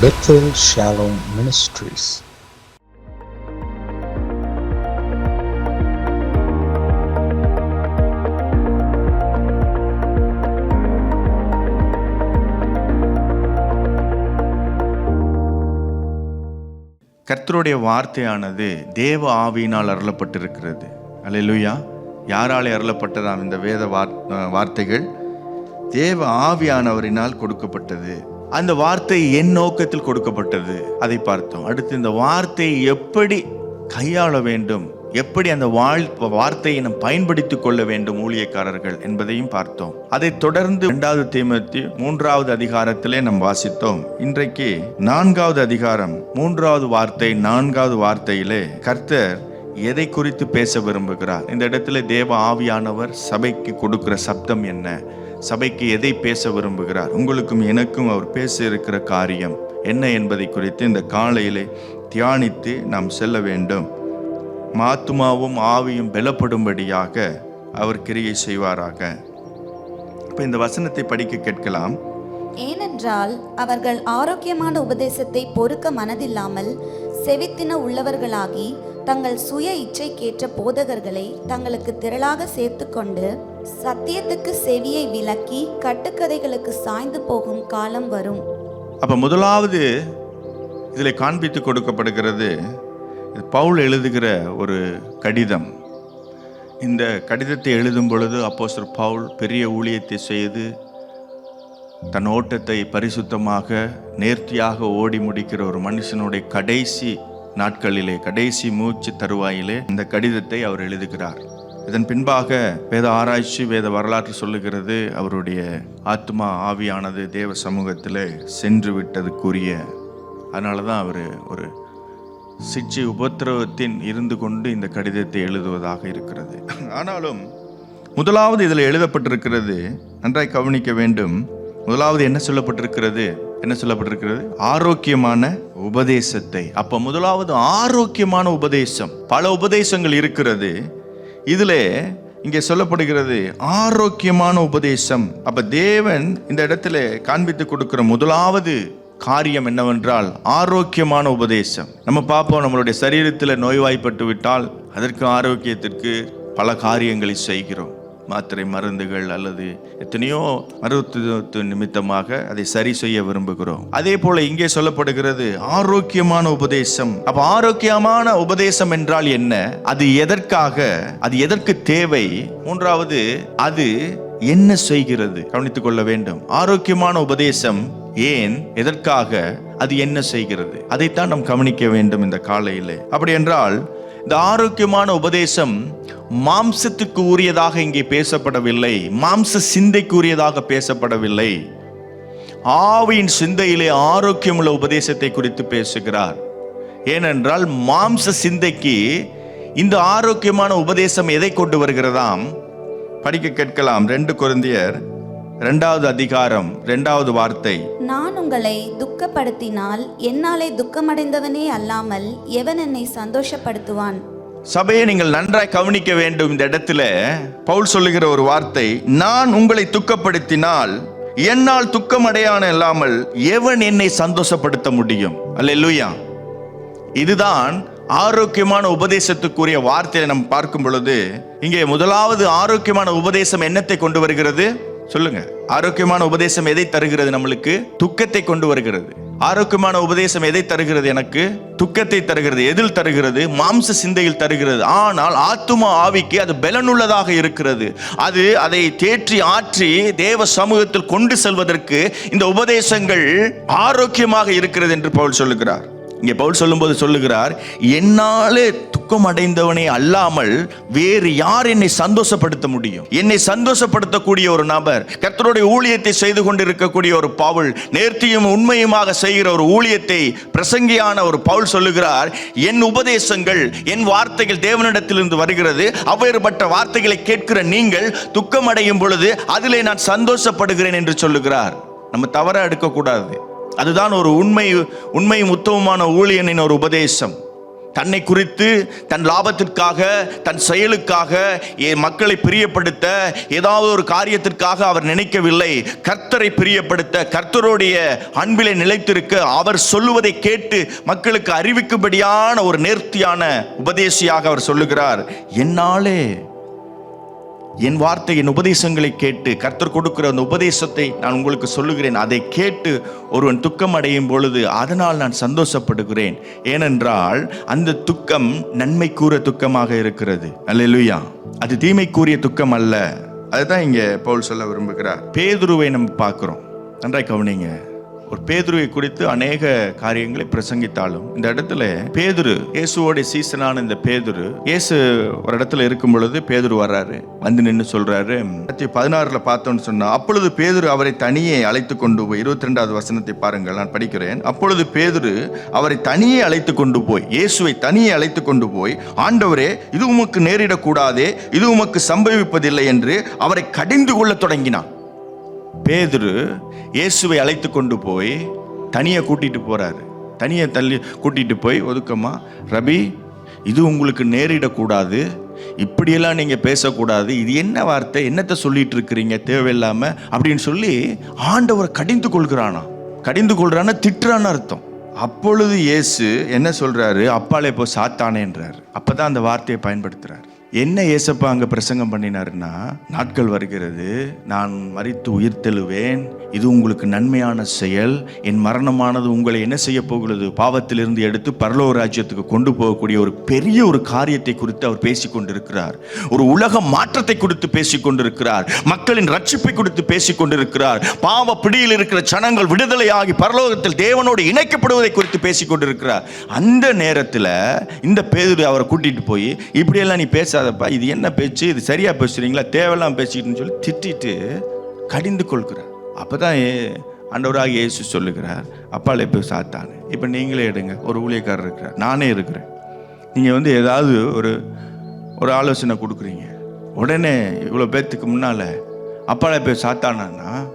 Bethel Shalom Ministries. கர்த்தருடைய வார்த்தையானது தேவ ஆவியினால் அருளப்பட்டிருக்கிறது. அல்லேலூயா யாராலே அருளப்பட்டதாம் இந்த வேத வார்த்தைகள்? தேவ ஆவியானவரினால் கொடுக்கப்பட்டது. அந்த வார்த்தை என் நோக்கத்தில் கொடுக்கப்பட்டது. அதை பார்த்தோம். அடுத்து இந்த வார்த்தையை எப்படி கையாள வேண்டும்? எப்படி அந்த வாழ் வார்த்தையை நாம் பயன்படுத்திக் கொள்ள வேண்டும் ஊழியக்காரர்கள் என்பதையும் பார்த்தோம். அதை தொடர்ந்து இரண்டாவது தீமத்தி மூன்றாவது அதிகாரத்திலே நாம் வாசித்தோம். இன்றைக்கு நான்காவது அதிகாரம் மூன்றாவது வார்த்தை நான்காவது வார்த்தையிலே கர்த்தர் எதை குறித்து பேச விரும்புகிறார்? இந்த இடத்துல தேவ ஆவியானவர் சபைக்கு கொடுக்கிற சப்தம் என்ன? சபைக்கு எதை பேச விரும்புகிறார்? உங்களுக்கும் எனக்கும் அவர் பேச இருக்கிற காரியம் என்ன என்பதை குறித்து இந்த காலையிலே தியானித்து நாம் செல்ல வேண்டும். மாத்துமாவும் ஆவியும் பலப்படும்படியாக அவர் கிரியை செய்வாராக. இப்போ இந்த வசனத்தை படிக்க கேட்கலாம். ஏனென்றால் அவர்கள் ஆரோக்கியமான உபதேசத்தை பொறுக்க மனதில்லாமல் செவித்தின உள்ளவர்களாகி தங்கள் சுய இச்சைக்கேற்ற போதகர்களை தங்களுக்கு திரளாக சேர்த்துக்கொண்டு சத்தியத்துக்கு செவியை விலக்கி கட்டுக்கதைகளுக்கு சாய்ந்து போகும் காலம் வரும். அப்போ முதலாவது இதில் காண்பித்து கொடுக்கப்படுகிறது பவுல் எழுதுகிற ஒரு கடிதம். இந்த கடிதத்தை எழுதும் பொழுது அப்போஸ்டர் பவுல் பெரிய ஊழியத்தை செய்து தன் ஓட்டத்தை பரிசுத்தமாக நேர்த்தியாக ஓடி முடிக்கிற ஒரு மனுஷனுடைய கடைசி நாட்களிலே கடைசி மூச்சு தருவாயிலே இந்த கடிதத்தை அவர் எழுதுகிறார். இதன் பின்பாக வேத ஆராய்ச்சி வேத வரலாற்று சொல்லுகிறது அவருடைய ஆத்மா ஆவியானது தேவ சமூகத்திலே சென்று விட்டதுக்குரிய அதனால தான் அவர் ஒரு சிச்சி உபத்திரவத்தின் இருந்து கொண்டு இந்த கடிதத்தை எழுதுவதாக இருக்கிறது. ஆனாலும் முதலாவது இதில் எழுதப்பட்டிருக்கிறது நன்றாய் கவனிக்க வேண்டும் முதலாவது என்ன சொல்லப்பட்டிருக்கிறது? என்ன சொல்லப்பட்டிருக்கிறது? ஆரோக்கியமான உபதேசத்தை. அப்ப முதலாவது ஆரோக்கியமான உபதேசம். பல உபதேசங்கள் இருக்கிறது. இதுல இங்கே சொல்லப்படுகிறது ஆரோக்கியமான உபதேசம். அப்ப தேவன் இந்த இடத்துல காண்பித்து கொடுக்கிற முதலாவது காரியம் என்னவென்றால் ஆரோக்கியமான உபதேசம். நம்ம பார்ப்போம் நம்மளுடைய சரீரத்தில் நோய்வாய்ப்பட்டு விட்டால் அதற்கு ஆரோக்கியத்திற்கு பல காரியங்களை செய்கிறோம். மாத்திரை மருந்துகள் அல்லது எத்தனையோ மருத்துவ நிமித்தமாக அதை சரி செய்ய விரும்புகிறோம். அதே போல இங்கே சொல்லப்படுகிறது ஆரோக்கியமான உபதேசம். அப்ப ஆரோக்கியமான உபதேசம் என்றால் என்ன? அது எதற்காக? அது எதற்கு தேவை? மூன்றாவது அது என்ன செய்கிறது? கவனித்துக் கொள்ள வேண்டும். ஆரோக்கியமான உபதேசம் ஏன்? எதற்காக? அது என்ன செய்கிறது? அதைத்தான் நாம் கவனிக்க வேண்டும் இந்த காலையிலே. அப்படி என்றால் இந்த ஆரோக்கியமான உபதேசம் மாம்சத்துக்கு உரியதாக இங்கே பேசப்படவில்லை மாம்ச சிந்தைக்கு உரியதாக பேசப்படவில்லை. ஆவியின் சிந்தையிலே ஆரோக்கியமுள்ள உபதேசத்தை குறித்து பேசுகிறார். ஏனென்றால் மாம்ச சிந்தைக்கு இந்த ஆரோக்கியமான உபதேசம் எதை கொண்டு வருகிறதாம்? படிக்க கேட்கலாம். ரெண்டு குழந்தையர் ரெண்டாவது அதிகாரம் ரெண்டாவது வார்த்தை. நான் உங்களை துக்கப்படுத்தினால் என்னாலே துக்கமடைந்தவனே அல்லாமல் எவன் என்னை சந்தோஷப்படுத்துவான்? சபையை நீங்கள் நன்றாய் கவனிக்க வேண்டும் இந்த இடத்துல. பவுல் சொல்லுகிற ஒரு வார்த்தை நான் உங்களை துக்கப்படுத்தினால் என்னால் துக்கமடையான இல்லாமல் எவன் என்னை சந்தோஷப்படுத்த முடியும்? அல்லேலூயா. இதுதான் ஆரோக்கியமான உபதேசத்துக்குரிய வார்த்தையை நம்ம பார்க்கும் பொழுது இங்கே முதலாவது ஆரோக்கியமான உபதேசம் என்னத்தை கொண்டு வருகிறது? சொல்லுங்க. ஆரோக்கியமான உபதேசம் எதை தருகிறது நம்மளுக்கு? துக்கத்தை கொண்டு வருகிறது. ஆரோக்கியமான உபதேசம் எதை தருகிறது எனக்கு? துக்கத்தை தருகிறது. எதில் தருகிறது? மாம்ச சிந்தையில் தருகிறது. ஆனால் ஆத்துமா ஆவிக்கு அது பலனுள்ளதாக இருக்கிறது. அது அதை தேற்றி ஆற்றி தேவ சமூகத்தில் கொண்டு செல்வதற்கு இந்த உபதேசங்கள் ஆரோக்கியமாக இருக்கிறது என்று பவுல் சொல்லுகிறார். இங்கே பவுல் சொல்லும்போது சொல்லுகிறார் என்னாலே துக்கம் அடைந்தவனே அல்லாமல் வேறு யார் என்னை சந்தோஷப்படுத்த முடியும்? என்னை சந்தோஷப்படுத்தக்கூடிய ஒரு நபர் கர்த்தருடைய ஊழியத்தை செய்து கொண்டிருக்கக்கூடிய ஒரு பவுல் நேர்த்தியும் உண்மையுமாக செய்கிற ஒரு ஊழியத்தை பிரசங்கியான ஒரு பவுல் சொல்லுகிறார் என் உபதேசங்கள் என் வார்த்தைகள் தேவனிடத்திலிருந்து வருகிறது. அவ்வேறுபட்ட வார்த்தைகளை கேட்கிற நீங்கள் துக்கம் அடையும் பொழுது அதிலே நான் சந்தோஷப்படுகிறேன் என்று சொல்லுகிறார். நம்ம தவற எடுக்கக்கூடாது. அதுதான் ஒரு உண்மை உண்மையும் உத்தமமான ஊழியனின் ஒரு உபதேசம். தன்னை குறித்து தன் லாபத்திற்காக தன் செயலுக்காக மக்களை பிரியப்படுத்த ஏதாவது ஒரு காரியத்திற்காக அவர் நினைக்கவில்லை. கர்த்தரை பிரியப்படுத்த கர்த்தருடைய அன்பிலே நிலைத்திருக்க அவர் சொல்லுவதை கேட்டு மக்களுக்கு அறிவிக்கும்படியான ஒரு நேர்த்தியான உபதேசியாக அவர் சொல்லுகிறார். என்னாலே என் வார்த்தை என் உபதேசங்களை கேட்டு கர்த்தர் கொடுக்கிற அந்த உபதேசத்தை நான் உங்களுக்கு சொல்லுகிறேன். அதை கேட்டு ஒருவன் துக்கம் அடையும் பொழுது அதனால் நான் சந்தோஷப்படுகிறேன். ஏனென்றால் அந்த துக்கம் நன்மை கூற துக்கமாக இருக்கிறது. அல்லா அது தீமை கூறிய துக்கம் அல்ல. அதுதான் இங்க பவுல் சொல்ல விரும்புகிறார். பேதுருவை நம்ம பார்க்குறோம். நன்றாய் கவனிங்க. ஒரு பேதுருவை குறித்து அநேக காரியங்களை பிரசங்கித்தாலும் இந்த இடத்துல பேதுரு இயேசுவோட சீசனான இந்த பேதுரு இயேசு ஒரு இடத்துல இருக்கும் பொழுது பேதுரு வர்றாரு. வந்து நின்று சொல்றாரு. பதினாறுல பார்த்தோம்னு சொன்னா அப்பொழுது பேதுரு அவரை தனியே அழைத்து கொண்டு போய் இருபத்தி ரெண்டாவது வசனத்தை பாருங்கள் நான் படிக்கிறேன். அப்பொழுது பேதுரு அவரை தனியே அழைத்து கொண்டு போய் இயேசுவை தனியே அழைத்து கொண்டு போய் ஆண்டவரே இது உமக்கு நேரிடக்கூடாதே இது உமக்கு சம்பவிப்பதில்லை என்று அவரை கடிந்து கொள்ளத் தொடங்கினான். பேதுரு இயேசுவை அழைத்து கொண்டு போய் தனியாக கூட்டிகிட்டு போகிறாரு தனியாக தள்ளி கூட்டிகிட்டு போய் ஒதுக்கமாக ரபி இது உங்களுக்கு நேரிடக்கூடாது. இப்படியெல்லாம் நீங்கள் பேசக்கூடாது. இது என்ன வார்த்தை? என்னத்தை சொல்லிட்டு இருக்கிறீங்க தேவையில்லாமல் அப்படின்னு சொல்லி ஆண்டவர் கடிந்து கொள்கிறானா? கடிந்து கொள்கிறானா திட்டுறான்னு அர்த்தம். அப்பொழுது இயேசு என்ன சொல்கிறாரு அப்பாலே போ சாத்தானேன்றாரு. அப்பதான் அந்த வார்த்தையை பயன்படுத்துகிறார் என்ன ஏசப்பா அங்கே பிரசங்கம் பண்ணினாருன்னா நாட்கள் வருகிறது நான் வரித்து உயிர் தெழுவேன் இது உங்களுக்கு நன்மையான செயல் என் மரணமானது உங்களை என்ன செய்ய போகிறது? பாவத்திலிருந்து எடுத்து பரலோக ராஜ்யத்துக்கு கொண்டு போகக்கூடிய ஒரு பெரிய ஒரு காரியத்தை குறித்து அவர் பேசிக் கொண்டிருக்கிறார். ஒரு உலக மாற்றத்தை குறித்து பேசிக் கொண்டிருக்கிறார். மக்களின் ரட்சிப்பை குறித்து பேசிக் கொண்டிருக்கிறார். பாவ பிடியில் இருக்கிற ஜனங்கள் விடுதலையாகி பரலோகத்தில் தேவனோடு இணைக்கப்படுவதை குறித்து பேசிக் கொண்டிருக்கிறார். அந்த நேரத்தில் இந்த பேதுரு அவரை கூட்டிட்டு போய் இப்படியெல்லாம் நீ பேசாத பேசாதப்பா இது என்ன பேச்சு? இது சரியா பேசுறீங்களா? தேவையெல்லாம் பேசிக்கிட்டுன்னு சொல்லி திட்டிட்டு கடிந்து கொள்கிறார். அப்பதான் ஏ- ஆண்டவராக இயேசு சொல்லுகிறார் அப்பாலே போய் சாத்தானு இப்போ நீங்களே எடுங்க. ஒரு ஊழியக்காரர் இருக்கிறார். நானே இருக்கிறேன். நீங்கள் வந்து ஏதாவது ஒரு ஒரு ஆலோசனை கொடுக்குறீங்க. உடனே இவ்வளோ பேர்த்துக்கு முன்னால் அப்பாலே போய் சாத்தானா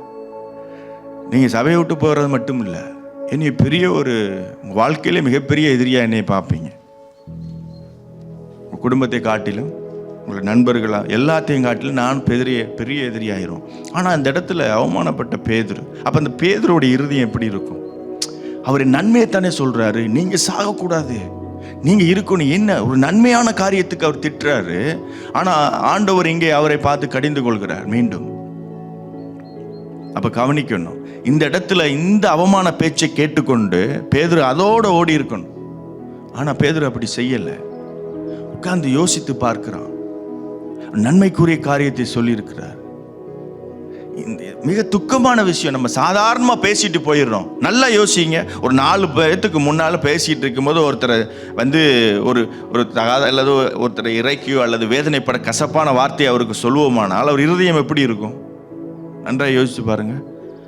நீங்கள் சபையை விட்டு போகிறது மட்டும் இல்லை என்னை பெரிய ஒரு உங்கள் வாழ்க்கையிலே மிகப்பெரிய எதிரியாக என்னை பார்ப்பீங்க. உங்கள் குடும்பத்தை காட்டிலும் உங்களை நண்பர்களாக எல்லாத்தையும் காட்டிலும் நான் பெரிய பெரிய எதிரியாயிரும். ஆனால் அந்த இடத்துல அவமானப்பட்ட பேதுரு. அப்போ அந்த பேதுரோட இறுதியம் எப்படி இருக்கும்? அவர் நன்மையை தானே சொல்கிறாரு நீங்கள் சாகக்கூடாது. நீங்கள் இருக்கணும் என்ன? ஒரு நன்மையான காரியத்துக்கு அவர் திட்டுறாரு. ஆனால் ஆண்டவர் இங்கே அவரை பார்த்து கடிந்து கொள்கிறார் மீண்டும். அப்போ கவனிக்கணும் இந்த இடத்துல இந்த அவமான பேச்சை கேட்டுக்கொண்டு பேதுரு அதோட ஓடி இருக்கணும் ஆனால் பேதுரு அப்படி செய்யலை. உட்கார்ந்து யோசித்து பார்க்கிறான். நன்மைக்குரிய காரியத்தை சொல்லியிருக்கிறார். இந்த மிக துக்கமான விஷயம் நம்ம சாதாரணமாக பேசிட்டு போயிடுறோம். நல்லா யோசிங்க. ஒரு நாலு பேர்த்துக்கு முன்னால் பேசிகிட்டு இருக்கும்போது ஒருத்தரை வந்து ஒரு ஒரு தகாத அல்லது ஒருத்தரை இறைக்கியோ அல்லது வேதனைப்பட கசப்பான வார்த்தையை அவருக்கு சொல்லுவோமானால் அவர் இருதயம் எப்படி இருக்கும்? நன்றாக யோசிச்சு பாருங்க.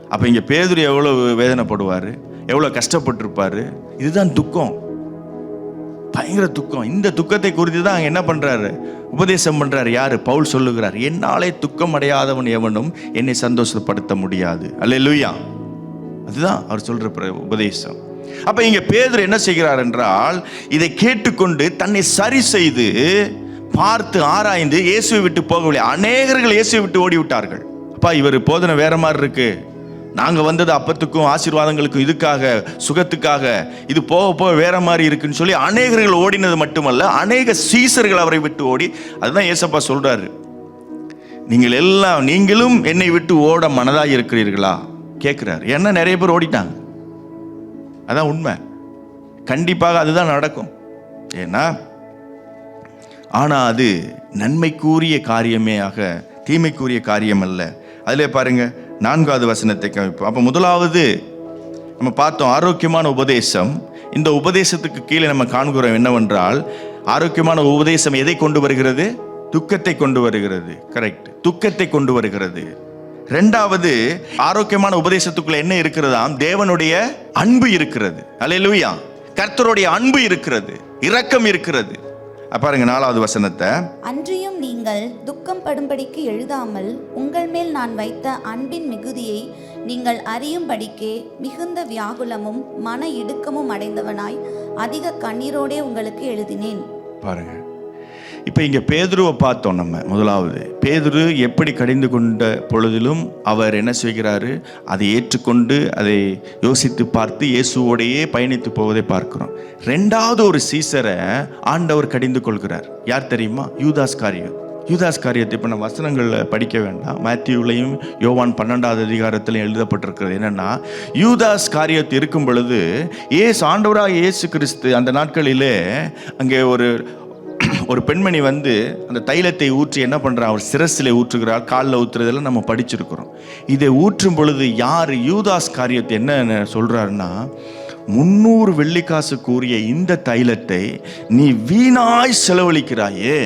அப்போ இங்கே பேதுரு எவ்வளோ வேதனைப்படுவார்? எவ்வளோ கஷ்டப்பட்டிருப்பார்? இதுதான் துக்கம். பயங்கர துக்கம். இந்த துக்கத்தை குறித்து தான் அங்கே என்ன பண்ணுறாரு உபதேசம் பண்ணுறாரு யார்? பவுல் சொல்லுகிறார் என்னாலே துக்கம் அடையாதவன் எவனும் என்னை சந்தோஷப்படுத்த முடியாது. அல்ல லூயா அதுதான் அவர் சொல்கிற பிர- உபதேசம். அப்போ இங்கே பேதர் என்ன செய்கிறார் என்றால் இதை கேட்டுக்கொண்டு தன்னை சரி செய்து பார்த்து ஆராய்ந்து இயேசுவை விட்டு போகவில்லை. அநேகர்கள் இயேசுவை விட்டு ஓடிவிட்டார்கள். அப்பா இவர் போதனை வேற மாதிரி இருக்குது நாங்கள் வந்தது அப்பத்துக்கும் ஆசீர்வாதங்களுக்கும் இதுக்காக சுகத்துக்காக இது போக போக வேற மாதிரி இருக்குன்னு சொல்லி அநேகர்கள் ஓடினது மட்டுமல்ல அநேக சீசர்கள் அவரை விட்டு ஓடி அதுதான் ஏசப்பா சொல்றாரு. நீங்கள் எல்லாம் நீங்களும் என்னை விட்டு ஓட மனதாக இருக்கிறீர்களா? கேட்குறாரு ஏன்னா நிறைய பேர் ஓடிட்டாங்க. அதான் உண்மை. கண்டிப்பாக அதுதான் நடக்கும். ஏன்னா ஆனால் அது நன்மைக்குரிய காரியமே ஆக தீமைக்குரிய காரியம் அல்ல. அதிலே பாருங்கள் நான்காவது வசனத்தை கவிப்போம் அப்போ முதலாவது நம்ம பார்த்தோம் ஆரோக்கியமான உபதேசம். இந்த உபதேசத்துக்கு கீழே நம்ம காண்கிறோம் என்னவென்றால் ஆரோக்கியமான உபதேசம் எதை கொண்டு வருகிறது? துக்கத்தை கொண்டு வருகிறது. கரெக்ட் துக்கத்தை கொண்டு வருகிறது. ரெண்டாவது ஆரோக்கியமான உபதேசத்துக்குள்ள என்ன இருக்கிறதாம்? தேவனுடைய அன்பு இருக்கிறது. அலையிலுயா கர்த்தருடைய அன்பு இருக்கிறது. இரக்கம் இருக்கிறது. பாருங்க நாலாவது வசனத்தை. அன்றியும் நீங்கள் துக்கம் படும்படிக்கு எழுதாமல் உங்கள் மேல் நான் வைத்த அன்பின் மிகுதியை நீங்கள் அறியும்படிக்கே மிகுந்த வியாகுலமும் மன இடுக்கமும் அடைந்தவனாய் அதிக கண்ணீரோடே உங்களுக்கு எழுதினேன். பாருங்க. இப்போ இங்கே பேதுருவை பார்த்தோம் நம்ம முதலாவது. பேதுரு எப்படி கடிந்து கொண்ட பொழுதிலும் அவர் என்ன செய்கிறாரு? அதை ஏற்றுக்கொண்டு அதை யோசித்து பார்த்து இயேசுவோடையே பயணித்து போவதை பார்க்கிறோம். ரெண்டாவது ஒரு சீசரை ஆண்டவர் கடிந்து கொள்கிறார். யார் தெரியுமா? யூதாஸ் காரியம். யூதாஸ் காரியத்தை இப்போ நம்ம வசனங்களில் படிக்க வேண்டாம். மேத்யூலையும் யோவான் பன்னெண்டாவது அதிகாரத்திலையும் எழுதப்பட்டிருக்கிறது என்னென்னா யூதாஸ் காரியத்து இருக்கும் பொழுது ஏசு ஆண்டவராக இயேசு கிறிஸ்து அந்த நாட்களிலே அங்கே ஒரு ஒரு பெண்மணி வந்து அந்த தைலத்தை ஊற்றி என்ன பண்ணுறா அவர் சிரஸில் ஊற்றுகிறார். காலில் ஊற்றுறதெல்லாம் நம்ம படிச்சிருக்கிறோம். இதை ஊற்றும் பொழுது யார் யூதாஸ் காரியத்தை என்ன சொல்கிறாருன்னா முந்நூறு வெள்ளிக்காசு கூறிய இந்த தைலத்தை நீ வீணாய் செலவழிக்கிறாயே.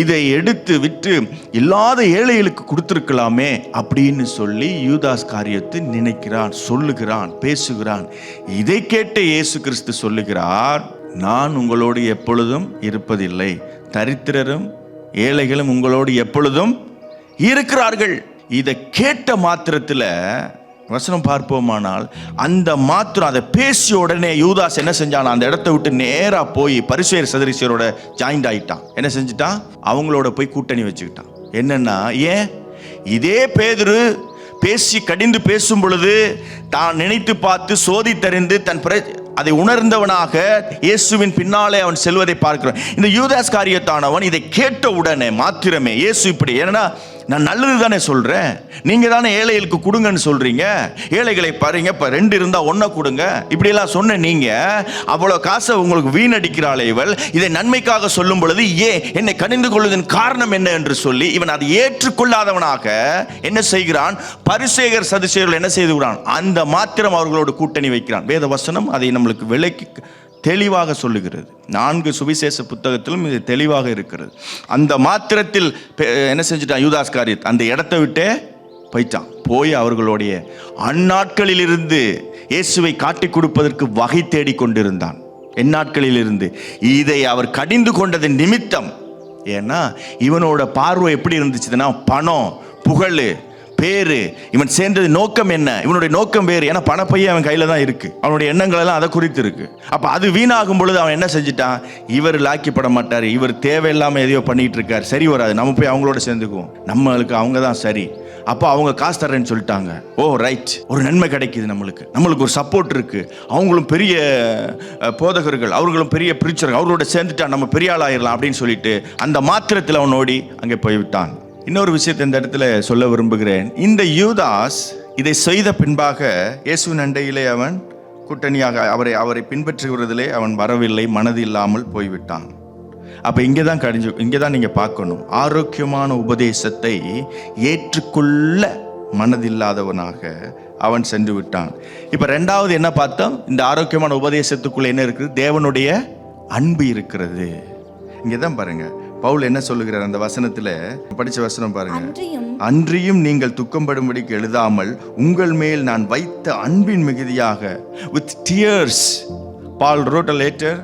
இதை எடுத்து விற்று இல்லாத ஏழைகளுக்கு கொடுத்துருக்கலாமே அப்படின்னு சொல்லி யூதாஸ் காரியத்தை நினைக்கிறான் சொல்லுகிறான் பேசுகிறான். இதை கேட்ட இயேசு கிறிஸ்து சொல்லுகிறார் நான் உங்களோடு எப்பொழுதும் இருப்பதில்லை. தரித்திரரும் ஏழைகளும் உங்களோடு எப்பொழுதும் இருக்கிறார்கள். இதை கேட்ட மாத்திரத்தில் வசனம் பார்ப்போமானால் அந்த மாத்திரம் அதை பேசிய உடனே யூதாஸ் என்ன செஞ்சான்? அந்த இடத்த விட்டு நேராக போய் பரிசுயர் சதரிசியரோட ஜாயிண்ட் ஆகிட்டான் என்ன செஞ்சுட்டான்? அவங்களோட போய் கூட்டணி வச்சுக்கிட்டான். என்னென்னா ஏன்? இதே பேதுரு பேசி கடிந்து பேசும் பொழுது தான் நினைத்து பார்த்து சோதித்தறிந்து தன் பிர அதை உணர்ந்தவனாக இயேசுவின் பின்னாலே அவன் செல்வதை பார்க்கிறோம். இந்த யூதாஸ் காரியத்தானவன் இதை கேட்ட உடனே மாத்திரமே இயேசு இப்படி ஏன்னா நான் நல்லது தானே சொல்கிறேன் நீங்கள் தானே ஏழைகளுக்கு கொடுங்கன்னு சொல்கிறீங்க ஏழைகளை பாருங்க இப்போ ரெண்டு இருந்தால் ஒன்றை கொடுங்க. இப்படியெல்லாம் சொன்ன நீங்கள் அவ்வளோ காசை உங்களுக்கு வீணடிக்கிறாளே இவள். இதை நன்மைக்காக சொல்லும் பொழுது ஏ என்னை கணிந்து கொள்வதன் காரணம் என்ன என்று சொல்லி இவன் அதை ஏற்றுக்கொள்ளாதவனாக என்ன செய்கிறான்? பரிசேகர் சதிசேகர்கள் என்ன செய்து செய்துகிறான் அந்த மாத்திரம் அவர்களோடு கூட்டணி வைக்கிறான். வேத வசனம் அதை நம்மளுக்கு விலைக்கு தெளிவாக சொல்லுகிறது. நான்கு சுவிசேஷ புத்தகத்திலும் இது தெளிவாக இருக்கிறது. அந்த மாத்திரத்தில் என்ன செஞ்சிட்டான்? யூதாஸ் காரியத். அந்த இடத்தை விட்டே போயிட்டான். போய் அவர்களுடைய அந்நாட்களிலிருந்து இயேசுவை காட்டிக் கொடுப்பதற்கு வகை தேடிக் கொண்டிருந்தான். எந்நாட்களிலிருந்து. இதை அவர் கடிந்து கொண்டதன் நிமித்தம். ஏன்னா இவனோட பார்வை எப்படி இருந்துச்சுன்னா பணம் புகழ் பேரு. இவன் சேர்ந்தது நோக்கம் என்ன? இவனுடைய நோக்கம் வேறு. ஏன்னா பணப்பையே அவன் கையில் தான் இருக்கு. அவனுடைய எண்ணங்கள் எல்லாம் அதை குறித்து இருக்கு அப்போ அது வீணாகும் பொழுது அவன் என்ன செஞ்சிட்டான்? இவர் லாக்கிப்பட மாட்டார். இவர் தேவையில்லாமல் எதையோ பண்ணிட்டு இருக்கார். சரி வராது. நம்ம போய் அவங்களோட சேர்ந்துக்குவோம். நம்மளுக்கு அவங்க தான் சரி. அப்போ அவங்க காசு தரேன்னு சொல்லிட்டாங்க. ஓ ரைட் ஒரு நன்மை கிடைக்குது நம்மளுக்கு. நம்மளுக்கு ஒரு சப்போர்ட் இருக்கு. அவங்களும் பெரிய போதகர்கள். அவர்களும் பெரிய பிரிச்சர்கள் அவர்களோட சேர்ந்துட்டா நம்ம பெரிய ஆள் ஆயிடலாம் அப்படின்னு சொல்லிட்டு அந்த மாத்திரத்தில் அவன் ஓடி அங்கே போய்விட்டான். இன்னொரு விஷயத்தை இந்த இடத்துல சொல்ல விரும்புகிறேன். இந்த யூதாஸ் இதை செய்த பின்பாக இயேசுவின் அண்டையிலே அவன் கூட்டணியாக அவரை அவரை பின்பற்றுகிறதிலே அவன் வரவில்லை மனது இல்லாமல் போய்விட்டான். அப்போ இங்கே தான் கடிஞ்சு இங்கே தான் நீங்கள் பார்க்கணும். ஆரோக்கியமான உபதேசத்தை ஏற்றுக்கொள்ள மனதில்லாதவனாக அவன் சென்று விட்டான். இப்போ ரெண்டாவது என்ன பார்த்தோம்? இந்த ஆரோக்கியமான உபதேசத்துக்குள்ளே என்ன இருக்குது? தேவனுடைய அன்பு இருக்கிறது. இங்கே தான் பாருங்கள் பவுல் என்ன சொல்லுகிறார் அந்த வசனத்தில்? படிச்ச வசனம் பாருங்க. அன்றியும் நீங்கள் துக்கப்படும்படிக்கு எழுதாமல் உங்கள் மேல் நான் வைத்த அன்பின் மிகுதியாக with tears Paul wrote letter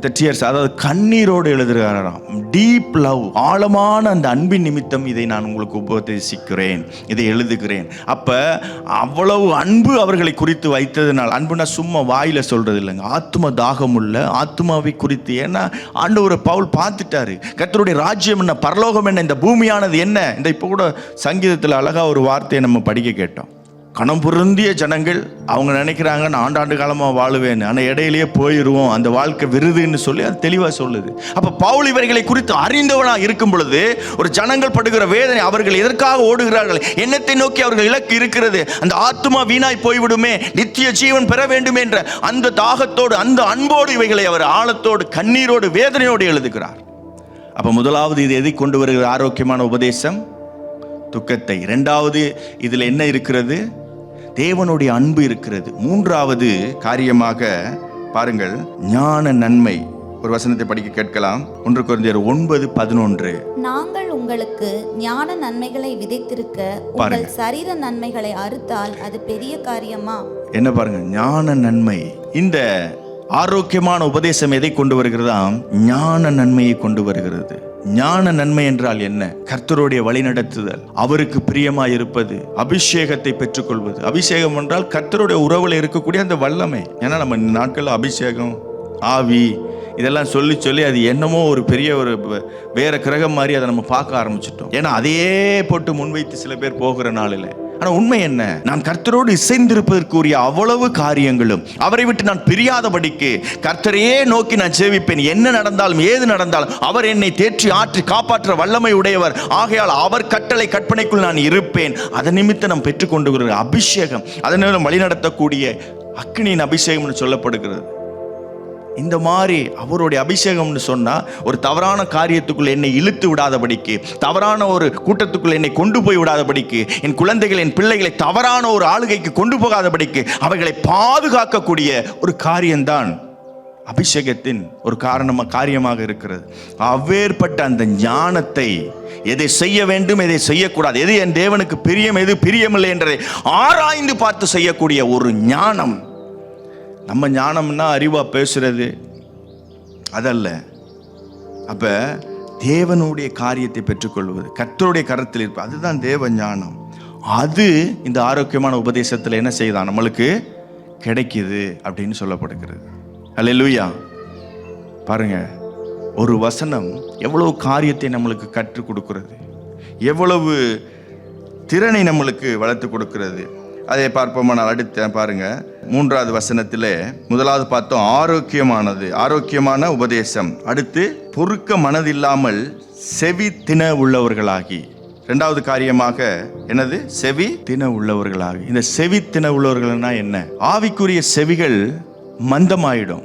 with tears அதாவது கண்ணீரோடு எழுதுகிறாராம். டீப் லவ் ஆழமான அந்த அன்பின் நிமித்தம் இதை நான் உங்களுக்கு உபதேசிக்கிறேன். இதை எழுதுகிறேன். அப்போ அவ்வளவு அன்பு அவர்களை குறித்து வைத்ததுனால் அன்புனா சும்மா வாயில் சொல்கிறது இல்லைங்க. ஆத்ம தாகம் உள்ள ஆத்மாவை குறித்து. ஏன்னா ஒரு பவுல் பார்த்துட்டாரு. கத்தருடைய ராஜ்யம் என்ன? பரலோகம் என்ன? இந்த பூமியானது என்ன? இந்த இப்போ கூட சங்கீதத்தில் அழகாக ஒரு வார்த்தையை நம்ம படிக்க கேட்டோம். கணம் பொருந்திய ஜனங்கள் அவங்க நினைக்கிறாங்க நான் ஆண்டாண்டு காலமாக வாழுவேன்னு. ஆனால் இடையிலேயே போயிடுவோம் அந்த வாழ்க்கை விருதுன்னு சொல்லி அது தெளிவாக சொல்லுது. அப்போ பவுல் இவர்களை குறித்து அறிந்தவனாக இருக்கும் பொழுது ஒரு ஜனங்கள் படுகிற வேதனை அவர்கள் எதற்காக ஓடுகிறார்கள்? என்னத்தை நோக்கி அவர்கள் இலக்கு இருக்கிறது. அந்த ஆத்மா வீணாய் போய்விடுமே. நித்திய ஜீவன் பெற வேண்டும் என்ற அந்த தாகத்தோடு அந்த அன்போடு இவைகளை அவர் ஆழத்தோடு கண்ணீரோடு வேதனையோடு எழுதுகிறார். அப்போ முதலாவது இது எதை கொண்டு வருகிற ஆரோக்கியமான உபதேசம்? துக்கத்தை. இரண்டாவது இதில் என்ன இருக்கிறது? தேவனுடைய அன்பு இருக்கிறது. மூன்றாவது காரியமாக பாருங்கள் ஞான நன்மை. ஒரு வசனத்தை படிக்க கேட்கலாம். ஒன்று குறைந்தர் ஒன்பது பதினொன்று. நாங்கள் உங்களுக்கு ஞான நன்மைகளை விதைத்திருக்க உங்கள் சரீர நன்மைகளை அறுத்தால் அது பெரிய காரியமா? என்ன பாருங்க ஞான நன்மை. இந்த ஆரோக்கியமான உபதேசம் எதை கொண்டு வருகிறதாம்? ஞான நன்மையை கொண்டு வருகிறது. ஞான நன்மை என்றால் என்ன? கர்த்தருடைய வழிநடத்துதல் அவருக்கு பிரியமாய் இருப்பது அபிஷேகத்தை பெற்றுக்கொள்வது. அபிஷேகம் என்றால் கர்த்தருடைய உறவுல இருக்கக்கூடிய அந்த வல்லமை. ஏன்னா நம்ம இந்த அபிஷேகம் ஆவி இதெல்லாம் சொல்லி சொல்லி அது என்னமோ ஒரு பெரிய ஒரு வேற கிரகம் மாதிரி அதை நம்ம பார்க்க ஆரம்பிச்சிட்டோம். ஏன்னா அதையே போட்டு முன்வைத்து சில பேர் போகிற நாளில். ஆனா உண்மை என்ன? நான் கர்த்தரோடு இசைந்திருப்பதற்குரிய அவ்வளவு காரியங்களும் அவரை விட்டு நான் பிரியாதபடிக்கு கர்த்தரையே நோக்கி நான் சேவிப்பேன். என்ன நடந்தாலும் ஏது நடந்தாலும் அவர் என்னை தேற்றி ஆற்றி காப்பாற்ற வல்லமை உடையவர். ஆகையால் அவர் கட்டளை கற்பனைக்குள் நான் இருப்பேன். அதன் நிமித்தம் நாம் பெற்றுக்கொண்டு அபிஷேகம் அதன் மூலம் வழிநடத்தக்கூடிய அக்னியின் அபிஷேகம்னு சொல்லப்படுகிறது. இந்த மாதிரி அவருடைய அபிஷேகம்னு சொன்னால் ஒரு தவறான காரியத்துக்குள் என்னை இழுத்து விடாதபடிக்கு தவறான ஒரு கூட்டத்துக்குள் என்னை கொண்டு போய் விடாதபடிக்கு என் குழந்தைகள் என் பிள்ளைகளை தவறான ஒரு ஆளுகைக்கு கொண்டு போகாதபடிக்கு அவைகளை பாதுகாக்கக்கூடிய ஒரு காரியம்தான் அபிஷேகத்தின் ஒரு காரணமாக காரியமாக இருக்கிறது. அவ்வேற்பட்ட அந்த ஞானத்தை எதை செய்ய வேண்டும் எதை செய்யக்கூடாது எது என் தேவனுக்கு பிரியம் எது பிரியமில்லை என்றதை ஆராய்ந்து பார்த்து செய்யக்கூடிய ஒரு ஞானம் நம்ம ஞானம்னா அறிவாக பேசுறது? அதல்ல. அப்போ தேவனுடைய காரியத்தை பெற்றுக்கொள்வது கர்த்தருடைய கரத்தில் இருப்பது அதுதான் தேவ ஞானம். அது இந்த ஆரோக்கியமான உபதேசத்தில் என்ன செய்தான் நம்மளுக்கு கிடைக்குது அப்படின்னு சொல்லப்படுகிறது. அல்ல லூயா பாருங்க ஒரு வசனம் எவ்வளவு காரியத்தை நம்மளுக்கு கற்றுக் கொடுக்கிறது? எவ்வளவு திறனை நம்மளுக்கு வளர்த்து கொடுக்கிறது? அதை பார்ப்போமானால் அடுத்து பாருங்க. மூன்றாவது வசனத்திலே முதலாவது பார்த்தோம். ஆரோக்கியமானது. ஆரோக்கியமான உபதேசம். அடுத்து பொறுக்க மனதில்லாமல் செவி தின உள்ளவர்களாகி. ரெண்டாவது காரியமாக எனது செவி தின உள்ளவர்களாகி. இந்த செவி தின உள்ளவர்கள்னா என்ன? ஆவிக்குரிய செவிகள் மந்தமாயிடும்.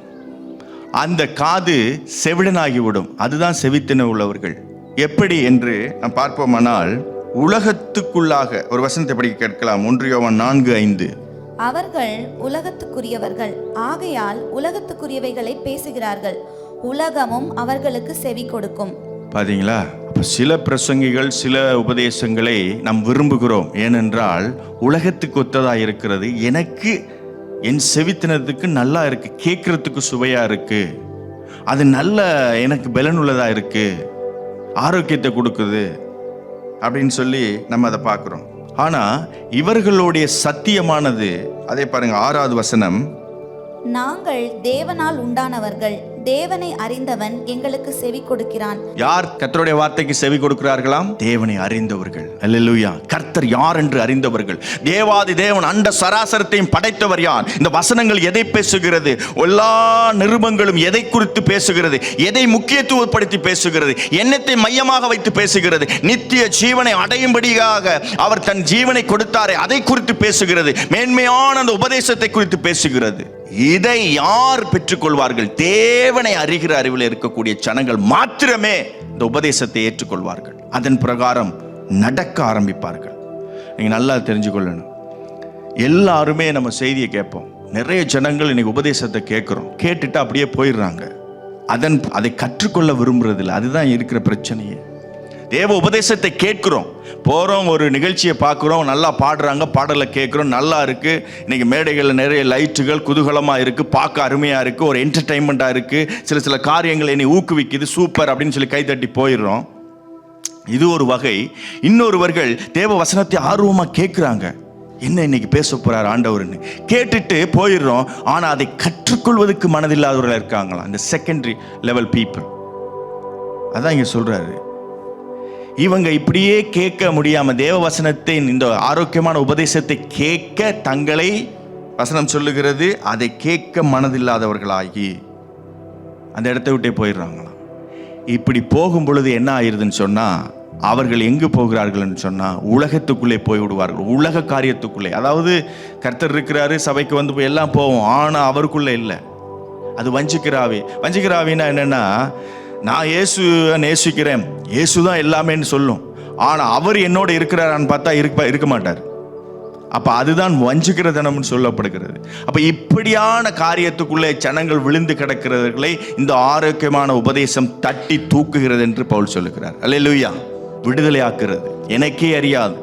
அந்த காது செவிடனாகிவிடும். அதுதான் செவித்தின உள்ளவர்கள். எப்படி என்று நாம் பார்ப்போமானால் உலகத்துக்குள்ளாக ஒரு வசனத்தை படி கேட்கலாம்? ஒன்று யோவான் நான்கு ஐந்து. அவர்கள் உலகத்துக்குரியவர்கள் ஆகையால் உலகத்துக்குரியவைகளை பேசுகிறார்கள் உலகமும் அவர்களுக்கு செவி கொடுக்கும். பாத்தீங்களா? அப்ப சில பிரசங்கிகள் சில உபதேசங்களை நாம் விரும்புகிறோம். ஏனென்றால் உலகத்துக்கு ஒத்ததா இருக்கிறது எனக்கு என் செவித்தினத்துக்கு நல்லா இருக்கு கேட்கறதுக்கு சுவையா இருக்கு அது நல்ல எனக்கு பலனுள்ளதா இருக்கு ஆரோக்கியத்தை கொடுக்குது. அப்படின்னு சொல்லி நம்ம அதை பார்க்குறோம். ஆனால் இவர்களுடைய சத்தியமானது அதே பாருங்க ஆறாவது வசனம். நாங்கள் தேவனால் உண்டானவர்கள். தேவனை அறிந்தவன் எங்களுக்கு செவி கொடுக்கிறான். யார் கர்த்தருடைய வார்த்தைக்கு செவி கொடுக்கிறார்களாம்? தேவனை அறிந்தவர்கள். அல்லேலூயா கர்த்தர் யார் என்று அறிந்தவர்கள். தேவாதி தேவன் அண்ட சராசரத்தையும் படைத்தவர் யார்? இந்த வசனங்கள் எதை பேசுகிறது? எல்லா நிருபங்களும் எதை குறித்து பேசுகிறது? எதை முக்கியத்துவப்படுத்தி பேசுகிறது? எண்ணத்தை மையமாக வைத்து பேசுகிறது. நித்திய ஜீவனை அடையும்படியாக அவர் தன் ஜீவனை கொடுத்தாரே அதை குறித்து பேசுகிறது. மேன்மையான அந்த உபதேசத்தை குறித்து பேசுகிறது. இதை யார் பெற்றுக்கொள்வார்கள்? தேவனை அறிகிற அறிவில் இருக்கக்கூடிய ஜனங்கள் மாத்திரமே இந்த உபதேசத்தை ஏற்றுக்கொள்வார்கள். அதன் பிரகாரம் நடக்க ஆரம்பிப்பார்கள். நீங்கள் நல்லா தெரிஞ்சுக்கொள்ளணும். எல்லாருமே நம்ம செய்தியை கேட்போம். நிறைய ஜனங்கள் இன்னைக்கு உபதேசத்தை கேட்குறோம். கேட்டுட்டு அப்படியே போயிடுறாங்க. அதன் அதை கற்றுக்கொள்ள விரும்புறதில்லை. அதுதான் இருக்கிற பிரச்சனையே. தேவ உபதேசத்தை கேட்குறோம். போகிறோம் ஒரு நிகழ்ச்சியை பார்க்குறோம் நல்லா பாடுறாங்க பாடலை கேட்குறோம் நல்லா இருக்குது இன்றைக்கி மேடைகளில் நிறைய லைட்டுகள் குதூகலமாக இருக்குது பார்க்க அருமையாக இருக்குது ஒரு என்டர்டைன்மெண்ட்டாக இருக்குது சில சில காரியங்கள் என்னை ஊக்குவிக்குது சூப்பர் அப்படின்னு சொல்லி கைத்தட்டி போயிடுறோம். இது ஒரு வகை. இன்னொருவர்கள் தேவ வசனத்தை ஆர்வமாக கேட்குறாங்க. என்ன இன்னைக்கு பேச போகிறார் ஆண்டவர்னு. கேட்டுட்டு போயிடுறோம். ஆனால் அதை கற்றுக்கொள்வதற்கு மனதில்லாதவர்கள் இருக்காங்களா? அந்த செகண்டரி லெவல் பீப்புள் அதான் இங்கே சொல்கிறாரு இவங்க இப்படியே கேட்க முடியாம தேவ வசனத்தை இந்த ஆரோக்கியமான உபதேசத்தை கேட்க தங்களை வசனம் சொல்லுகிறது அதை கேட்க மனதில்லாதவர்களாகி அந்த இடத்தை விட்டே போயிடுறாங்களாம். இப்படி போகும் பொழுது என்ன ஆயிருதுன்னு சொன்னா அவர்கள் எங்கு போகிறார்கள்னு சொன்னா உலகத்துக்குள்ளே போய் விடுவார்கள் உலக காரியத்துக்குள்ளே. அதாவது கர்த்தர் இருக்கிறாரு சபைக்கு வந்து போய் எல்லாம் போவோம். ஆனா அவருக்குள்ள இல்லை. அது வஞ்சிக்கிறாவி வஞ்சிக்கிறாவின்னா என்னன்னா நான் இயேசு நேசிக்கிறேன். இயேசு தான் எல்லாமேன்னு சொல்லும். ஆனால் அவர் என்னோட இருக்கிறாரான்னு பார்த்தா இருக்க இருக்க மாட்டார். அப்போ அதுதான் வஞ்சிக்கிற தினம்னு சொல்லப்படுகிறது. அப்போ இப்படியான காரியத்துக்குள்ளே ஜனங்கள் விழுந்து கிடக்கிறவர்களை இந்த ஆரோக்கியமான உபதேசம் தட்டி தூக்குகிறது என்று பவுல் சொல்லுகிறார். அல்லேலூயா. விடுதலை ஆக்குறது எனக்கே அறியாது.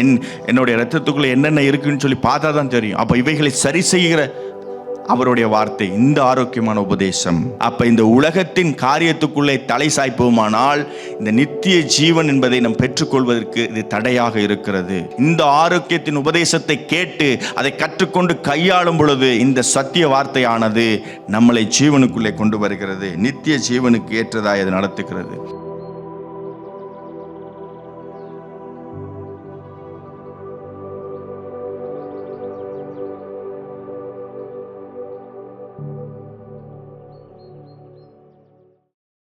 என் என்னுடைய ரத்தத்துக்குள்ளே என்னென்ன இருக்குன்னு சொல்லி பார்த்தா தான் தெரியும். அப்போ இவைகளை சரி செய்கிற அவருடைய வார்த்தை இந்த ஆரோக்கியமான உபதேசம். அப்ப இந்த உலகத்தின் காரியத்துக்குள்ளே தலை சாய்ப்போமானால் இந்த நித்திய ஜீவன் என்பதை நாம் பெற்றுக்கொள்வதற்கு இது தடையாக இருக்கிறது. இந்த ஆரோக்கியத்தின் உபதேசத்தை கேட்டு அதை கற்றுக்கொண்டு கையாளும் பொழுது இந்த சத்திய வார்த்தையானது நம்மளை ஜீவனுக்குள்ளே கொண்டு வருகிறது. நித்திய ஜீவனுக்கு ஏற்றதாய் அது நடத்துகிறது.